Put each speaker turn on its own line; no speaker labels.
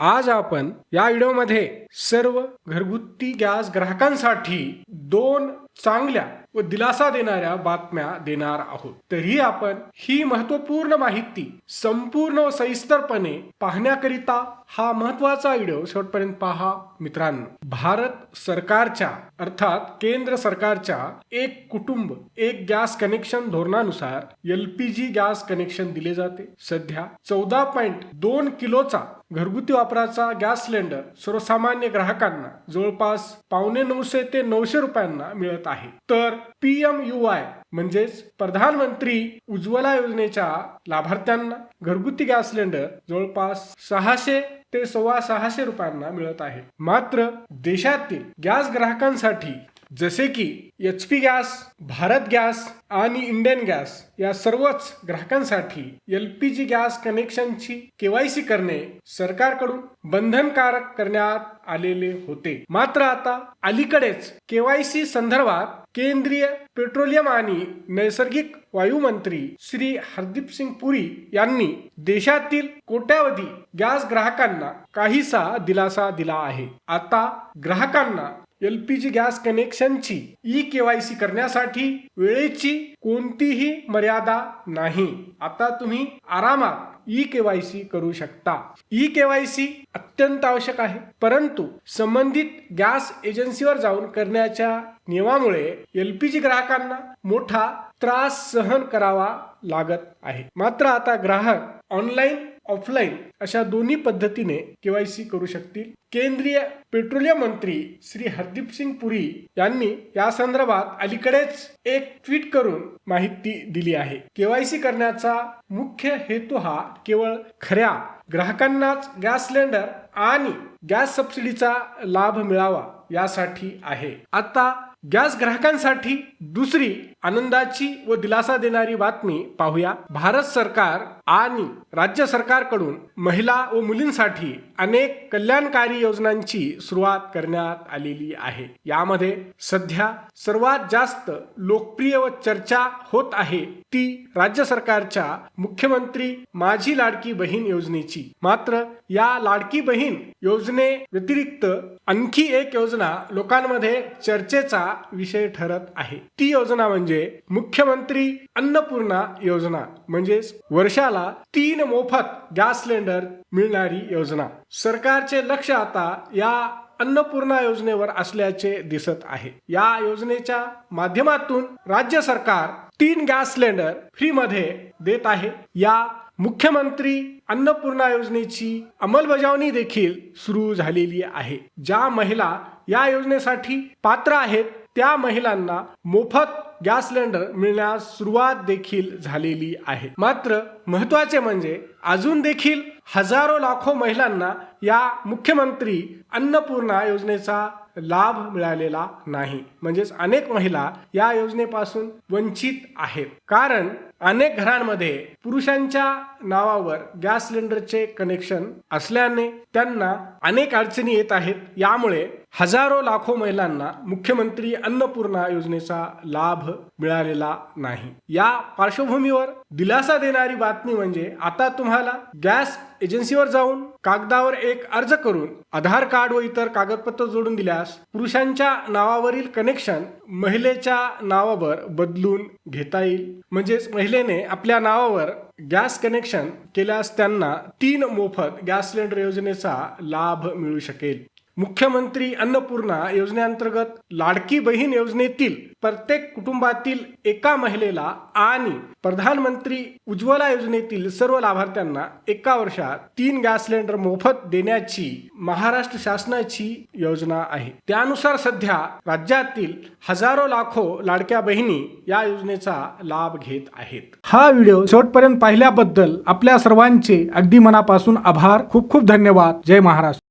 आज आपण या व्हिडिओमध्ये सर्व घरगुती गॅस ग्राहकांसाठी दोन चांगल्या व दिलासा देणाऱ्या बातम्या देणार आहोत. तरी आपण ही महत्त्वपूर्ण माहिती संपूर्ण व सविस्तरपणे पाहण्याकरिता हा महत्त्वाचा व्हिडिओ शेवटपर्यंत पहा मित्रांनो. भारत सरकारच्या अर्थात केंद्र सरकारच्या एक कुटुंब एक गॅस कनेक्शन धोरणानुसार एलपीजी गॅस कनेक्शन दिले जाते. सध्या चौदा पॉईंट दोन किलोचा घरगुती वापराचा गॅस सिलेंडर सर्वसामान्य ग्राहकांना जवळपास पावणे नऊशे ते नऊशे रुपयांना मिळत आहे. तर पीएम यू आय म्हणजेच प्रधानमंत्री उज्ज्वला योजनेच्या लाभार्थ्यांना घरगुती गॅस सिलेंडर जवळपास सहाशे ते सव्वा सहाशे रुपयांना मिळत आहे. मात्र देशातील गॅस ग्राहकांसाठी जसे की H P gas Bharat gas आणि इंडियन गॅस या सर्वच ग्राहकांसाठी एल पी जी गॅस कनेक्शनची केवायसी करणे सरकारकडून बंधनकारक करण्यात आलेले होते. मात्र आता अलीकडेच केवायसी संदर्भात केंद्रीय पेट्रोलियम आणि नैसर्गिक वायू मंत्री श्री हरदीप सिंग पुरी यांनी देशातील कोट्यावधी गॅस ग्राहकांना काहीसा दिलासा दिला आहे. आता ग्राहकांना एल पी जी गॅस कनेक्शनची ई केवायसी करण्यासाठी वेळेची कोणतीही मर्यादा नाही. आता तुम्ही आरामात ई केवायसी करू शकता. ई केवायसी अत्यंत आवश्यक आहे. परंतु संबंधित गॅस एजन्सीवर जाऊन करण्याच्या नियमामुळे एल पी जी ग्राहकांना मोठा त्रास सहन करावा लागत आहे. मात्र आता ग्राहक ऑनलाईन ऑफलाईन अशा दोन्ही पद्धतीने केवायसी करू शकतील. केंद्रीय पेट्रोलियम मंत्री श्री हरदीप सिंग पुरी यांनी या संदर्भात अलीकडेच एक ट्विट करून माहिती दिली आहे. केवायसी करण्याचा मुख्य हेतू हा केवळ खऱ्या ग्राहकांनाच गॅस सिलेंडर आणि गॅस सबसिडीचा लाभ मिळावा यासाठी आहे. आता गॅस ग्राहकांसाठी दुसरी आनंदाची व दिलासा देणारी बातमी पाहूया. भारत सरकार आणि राज्य सरकारकडून महिला व मुलींसाठी अनेक कल्याणकारी योजनांची सुरुवात करण्यात आलेली आहे. यामध्ये सध्या सर्वात जास्त लोकप्रिय व चर्चा होत आहे ती राज्य सरकारच्या मुख्यमंत्री माझी लाडकी बहीण योजनेची. मात्र या लाडकी बहीण योजने व्यतिरिक्त आणखी एक योजना लोकांमध्ये चर्चेचा विषय ठरत आहे. ती योजना म्हणजे मुख्यमंत्री अन्नपूर्णा योजना म्हणजेच वर्षाला तीन मोफत गॅस सिलेंडर मिळणारी योजना. सरकारचे लक्ष आता या अन्नपूर्णा योजनेवर असल्याचे दिसत आहे. या योजनेच्या माध्यमातून राज्य सरकार तीन गॅस सिलेंडर फ्री मध्ये देत आहे. या मुख्यमंत्री अन्नपूर्णा योजनेची अंमलबजावणी देखील सुरू झालेली आहे. ज्या महिला या योजनेसाठी पात्र आहेत त्या महिलांना मोफत गॅस सिलेंडर मिळण्यास सुरुवात देखील झालेली आहे. मात्र महत्त्वाचे म्हणजे अजून देखील हजारो लाखो महिलांना या मुख्यमंत्री अन्नपूर्णा योजनेचा लाभ मिळालेला नाही. म्हणजेच अनेक महिला या योजनेपासून वंचित आहेत. कारण अनेक घरांमध्ये पुरुषांच्या नावावर गॅस सिलेंडरचे कनेक्शन असल्याने त्यांना अनेक अडचणी येत आहेत. यामुळे हजारो लाखो महिलांना मुख्यमंत्री अन्नपूर्णा योजनेचा लाभ मिळालेला नाही. या पार्श्वभूमीवर दिलासा देणारी बातमी म्हणजे आता तुम्हाला गॅस एजन्सीवर जाऊन कागदावर एक अर्ज करून आधार कार्ड व इतर कागदपत्र जोडून दिल्यास पुरुषांच्या नावावरील कनेक्शन महिलेच्या नावावर बदलून घेता येईल. म्हणजेच महिलेने आपल्या नावावर गॅस कनेक्शन केल्यास त्यांना तीन मोफत गॅस सिलेंडर योजनेचा लाभ मिळू शकेल. मुख्यमंत्री अन्नपूर्णा योजनेअंतर्गत लाडकी बहीण योजनेतील प्रत्येक कुटुंबातील एका महिलेला आणि प्रधानमंत्री उज्ज्वला योजनेतील सर्व लाभार्थ्यांना एका वर्षात तीन गॅस सिलेंडर मोफत देण्याची महाराष्ट्र शासनाची योजना आहे. त्यानुसार सध्या राज्यातील हजारो लाखो लाडक्या बहिणी या योजनेचा लाभ घेत आहेत. हा व्हिडिओ शेवटपर्यंत पाहिल्याबद्दल आपल्या सर्वांचे अगदी मनापासून आभार. खूप खूप धन्यवाद. जय महाराष्ट्र.